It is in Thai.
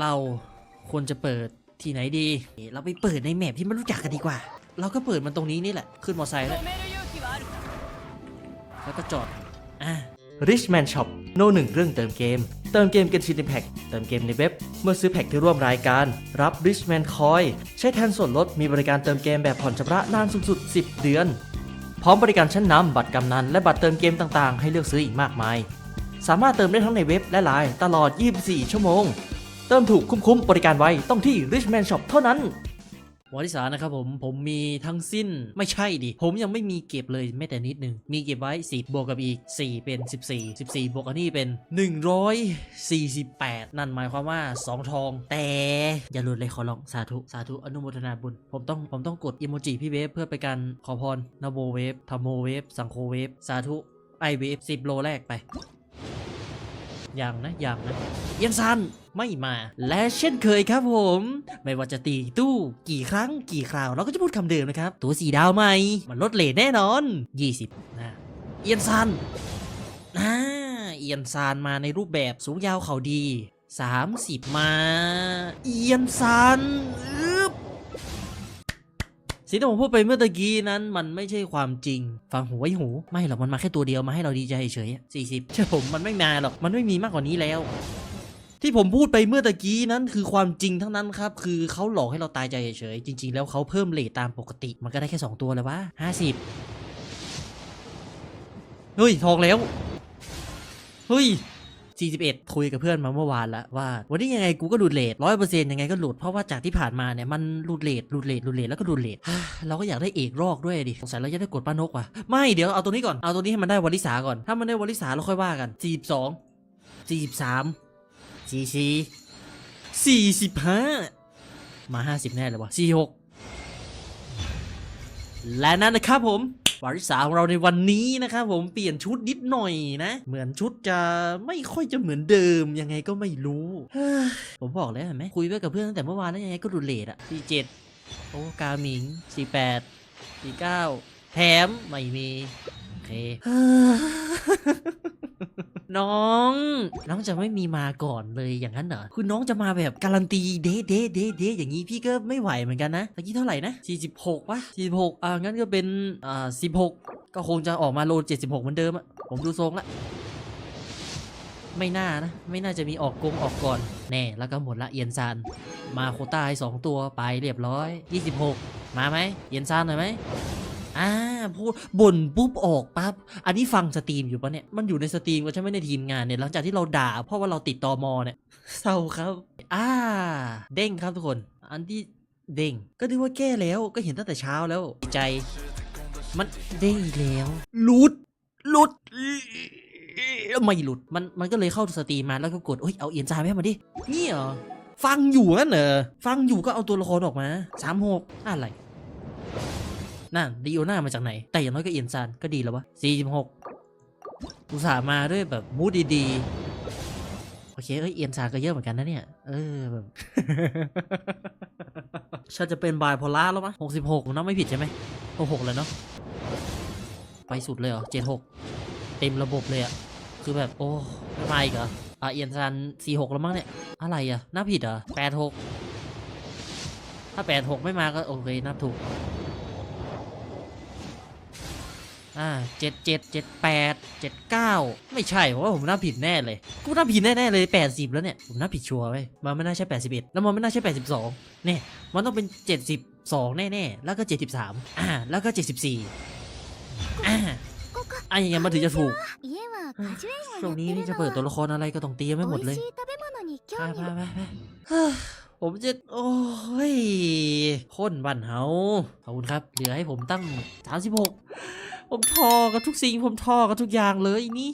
เราควรจะเปิดที่ไหนดี เราไปเปิดในแมพที่มันรู้จักกันดีกว่า เราก็เปิดมันตรงนี้นี่แหละ ขึ้นมอเตอร์ไซค์แล้วแล้วก็จอด อะ Richman Shop โน่หนึ่งเรื่องเติมเกม เติมเกมกันชินในแพ็กเติมเกมในเว็บ เมื่อซื้อแพ็กที่ร่วมรายการ รับ Richman Coin ใช้แทนส่วนลดมีบริการเติมเกมแบบผ่อนชำระนานสูงสุด 10 เดือน พร้อมบริการชั้นนำบัตรกำนัน และบัตรเติมเกมต่างๆ ให้เลือกซื้ออีกมากมาย สามารถเติมได้ทั้งในเว็บและไลน์ตลอด 24 ชั่วโมง เติมถูกคุ้มๆบริการไว้ต้องที่ Richman Shop เท่านั้นวาริสานะครับผม ผมมีทั้งสิ้นไม่ใช่ดิ ผมยังไม่มีเก็บเลยแม้แต่นิดหนึ่งมีเก็บไว้ 10 บวกกับอีก 4 เป็น 14 14 บวกกับนี่เป็น 148 นั่นหมายความว่า 2 ทอง แต่อย่าหลุดเลยขอร้องสาธุ สาธุอนุโมทนาบุญ ผมต้องผมต้องกดอิโมจิพี่เวฟเพื่อไปการขอพรนโมเวฟธรรมโมเวฟสังโฆเวฟสาธุไอเวฟ10 โลแรกไป ย่างนะอย่างนะเอียนซันไม่มา และเช่นเคยครับผม ไม่ว่าจะตีตู้กี่ครั้งกี่คราว เราก็จะพูดคำเดิมนะครับ ตัวสีดาวใหม่ มันลดเลทแน่นอน 20นะเอียนซันนะเอียนซานมาในรูปแบบสูงยาวเขาดี 30 มา เอียนซัน สิ่งที่ผมพูดไปเมื่อตะกี้นั้นมันไม่ใช่ความจริง ฟังหูไว้หู ไม่หรอกมันมาแค่ตัวเดียวมาให้เราดีใจเฉยสี่สิบเชื่อผมมันไม่นาหรอกมันไม่มีมากกว่านี้แล้ว ที่ผมพูดไปเมื่อตะกี้นั้นคือความจริงทั้งนั้นครับ คือเขาหลอกให้เราตายใจเฉยๆจริง ๆ แล้วเขาเพิ่มเลทตามปกติ มันก็ได้แค่ 2 ตัวแล้ววะห้าสิบเฮ้ยทองแล้วเฮ้ย 41คุยกับเพื่อนมาเมื่อวานแล้วว่า วันนี้ยังไงกูก็หลุดเลทร้อยเปอร์เซ็นต์ยังไงก็หลุดเพราะว่าจากที่ผ่านมาเนี่ยมันหลุดเลทหลุดเลทหลุดเลทแล้วก็หลุดเลทเราก็อยากได้เอกรอกด้วยดิสงสัยเราจะได้กดป้านกว่ะไม่เดี๋ยวเอาตัวนี้ก่อนเอาตัวนี้ให้มันได้วลิสาก่อนถ้ามันได้วลิสาเราค่อยว่ากัน42 43 44 45 มา 50 แน่เลยวะ46 และนั่นนะครับผม วาริสาของเราในวันนี้นะครับผมเปลี่ยนชุดนิดหน่อยนะ เหมือนชุดจะไม่ค่อยจะเหมือนเดิมยังไงก็ไม่รู้เฮ้ยผมบอกแล้วเห็นไหมคุยไปกับเพื่อนตั้งแต่เมื่อวานแล้วยังไงก็ดูเลทอะ47โอ้กาหมิง48 49แถมไม่มีโอเค น้อง น้องจะไม่มีมาก่อนเลยอย่างนั้นเหรอคือน้องจะมาแบบการันตีเดเดเดเดอย่างนี้พี่ก็ไม่ไหวเหมือนกันนะตะกี้เท่าไหร่นะ46วะ46อ่างั้นก็เป็นอ่า16 ก็คงจะออกมาโล76 เหมือนเดิมอะผมดูทรงละไม่น่านะ ไม่น่าจะมีออกกงออกก่อน แน่ แล้วก็หมดละเอียนซาน มาโคต้าให้สองตัวไปเรียบร้อย 26 มาไหมเอียนซานหน่อยไหมอ่า พูดบ่นปุ๊บออกปั๊บ อันนี้ฟังสตรีมอยู่ปะเนี่ย มันอยู่ในสตรีมก็ใช่ไหมในทีมงานเนี่ย หลังจากที่เราด่า เพราะว่าเราติดตอมอเนี่ย เศร้าครับ อ่า เด้งครับทุกคน อันที่เด้ง ก็นึกว่าแก้แล้ว ก็เห็นตั้งแต่เช้าแล้วใจ มันเด้งอีกแล้ว ลุด ลุดไม่หลุด มันมันก็เลยเข้าสตรีมมาแล้วก็กดเอ้ย เอาเอียนซายไปให้มันดิ นี่เหรอ ฟังอยู่งั้นเหรอ ฟังอยู่ก็เอาตัวละครออกมาสามหกอะไร นั่นดีโอน่ามาจากไหน แต่อย่างน้อยก็เอียนซานก็ดีแล้ววะสี่สิบหกอุตส่าห์มาด้วยแบบมูดดีๆ โอเค เอ้ยเอียนซานก็เยอะเหมือนกันนะเนี่ย เออแบบฉันจะเป็นบายโพล่าแล้วมั้ยหกสิบหกนะไม่ผิดใช่ไหมหกหกเลยเนาะไปสุดเลยเหรอเจ็ดหกเต็มระบบเลยอะคือแบบโอ้ไม่มาอีกเหรออะเอียนซันสี่หกแล้วมั้งเนี่ย อะไรอะนับผิดเหรอแปดหกถ้าแปดหกไม่มาก็โอเคนับถูก อ่าเจ็ดเจ็ดเจ็ดแปดเจ็ดเก้าไม่ใช่เพราะว่าผมน่าผิดแน่เลยกูน่าผิดแน่ๆเลยแปดสิบแล้วเนี่ยผมน่าผิดชัวร์เว้ยมันไม่น่าใช่แปดสิบเอ็ดแล้วมันไม่น่าใช่แปดสิบสองเนี่ยมันต้องเป็นเจ็ดสิบสองแน่ๆแล้วก็เจ็ดสิบสามอ่าแล้วก็เจ็ดสิบสี่อ่าอะอย่างเงี้ยมันถึงจะถูกช่วงนี้นี่จะเปิดตัวละครอะไรก็ต้องเตรียมไม่หมดเลยไปไปไปผมจะ โอ้ยค้นบันเฮาขอบคุณครับ เหลือให้ผมตั้งสามสิบหก ผมทอกับทุกสิ่งผมทอกับทุกอย่างเลยนี่